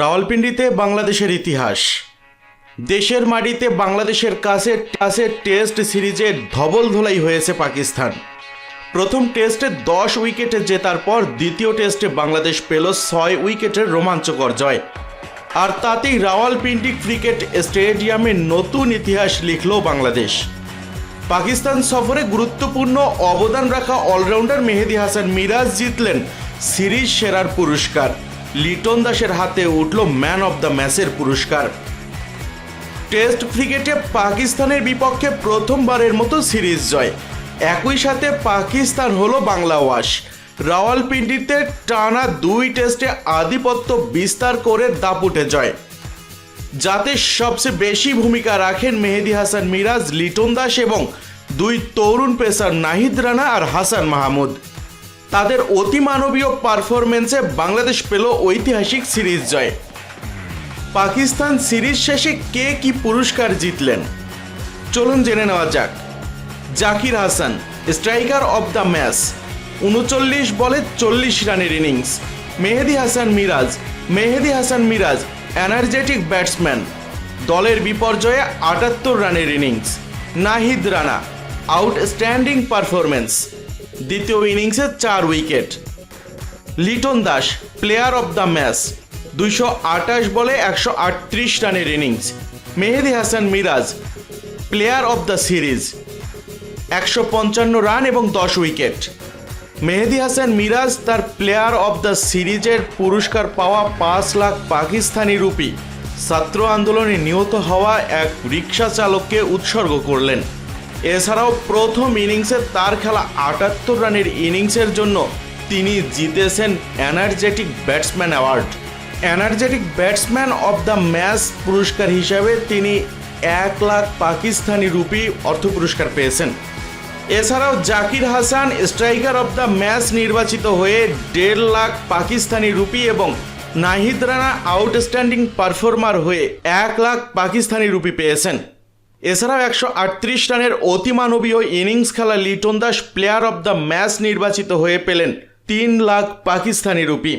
রাওয়ালপিন্ডিতে বাংলাদেশের ইতিহাস। দেশের মাটিতে বাংলাদেশের কাছে কাছে টেস্ট সিরিজে ধবল ধোলাই হয়েছে পাকিস্তান। প্রথম টেস্টে দশ উইকেটে জেতার পর দ্বিতীয় টেস্টে বাংলাদেশ পেল ছয় উইকেটের রোমাঞ্চকর জয়। আর তাতেই রাওয়ালপিন্ডি ক্রিকেট স্টেডিয়ামে নতুন ইতিহাস লিখল বাংলাদেশ। পাকিস্তান সফরে গুরুত্বপূর্ণ অবদান রাখা অলরাউন্ডার মেহেদি হাসান মিরাজ জিতলেন সিরিজ সেরার পুরস্কার। লিটন দাসের হাতে উঠল ম্যান অব দ্য ম্যাচের পুরস্কার। টেস্ট ক্রিকেটে পাকিস্তানের বিপক্ষে প্রথমবারের মতো সিরিজ জয়। একই সাথে পাকিস্তান হলো বাংলা ওয়াশ। রাওয়ালপিন্ডিতে টানা দুই টেস্টে আধিপত্য বিস্তার করে দাপুটে জয়। যাতে সবচেয়ে বেশি ভূমিকা রাখেন মেহেদি হাসান মিরাজ, লিটন দাস এবং দুই তরুণ পেসার নাহিদ রানা আর হাসান মাহমুদ। তাদের অতিমানবীয় পারফরমেন্সে বাংলাদেশ পেল ঐতিহাসিক সিরিজ জয়। পাকিস্তান সিরিজ শেষে কে কি পুরস্কার জিতলেন? চলুন জেনে নেওয়া যাক। Zakir Hasan, striker of the match, উনচল্লিশ বলে চল্লিশ রানের innings. Mehedi Hasan Miraz, Mehedi Hasan Miraz, energetic batsman. দলের বিপর্যয়ে আটাত্তর রানের innings. Nahid Rana, outstanding performance দ্বিতীয় ইনিংসে চার wicket. Liton Das player of the match দুইশো আটাশ বলে একশো আটত্রিশ রানের innings. Mehedi Hasan Miraz player of the series একশো পঞ্চান্ন রান এবং দশ উইকেট। মেহেদি হাসান মিরাজ তার প্লেয়ার অব দ্য সিরিজের পুরস্কার পাওয়া পাঁচ লাখ পাকিস্তানি রুপি। ছাত্র আন্দোলনে নিহত হওয়া এক রিক্সা চালককে উৎসর্গ করলেন। এছাড়াও প্রথম ইনিংসে তার খেলা আটাত্তর রানের ইনিংসের জন্য তিনি জিতেছেন energetic batsman award. Energetic batsman of the match পুরস্কার হিসাবে তিনি এক লাখ পাকিস্তানি রুপি অর্থ পুরস্কার পেয়েছেন। এছাড়াও Zakir Hasan, striker of the match নির্বাচিত হয়ে দেড় লাখ পাকিস্তানি রুপি এবং নাহিদ রানা আউটস্ট্যান্ডিং পারফর্মার হয়ে এক লাখ পাকিস্তানি রুপি পেয়েছেন। এছাড়াও একশো আটত্রিশ রানের অতিমানবীয় ইনিংস খেলা Liton Das player of the match নির্বাচিত হয়ে পেলেন তিন লাখ পাকিস্তানি রুপি।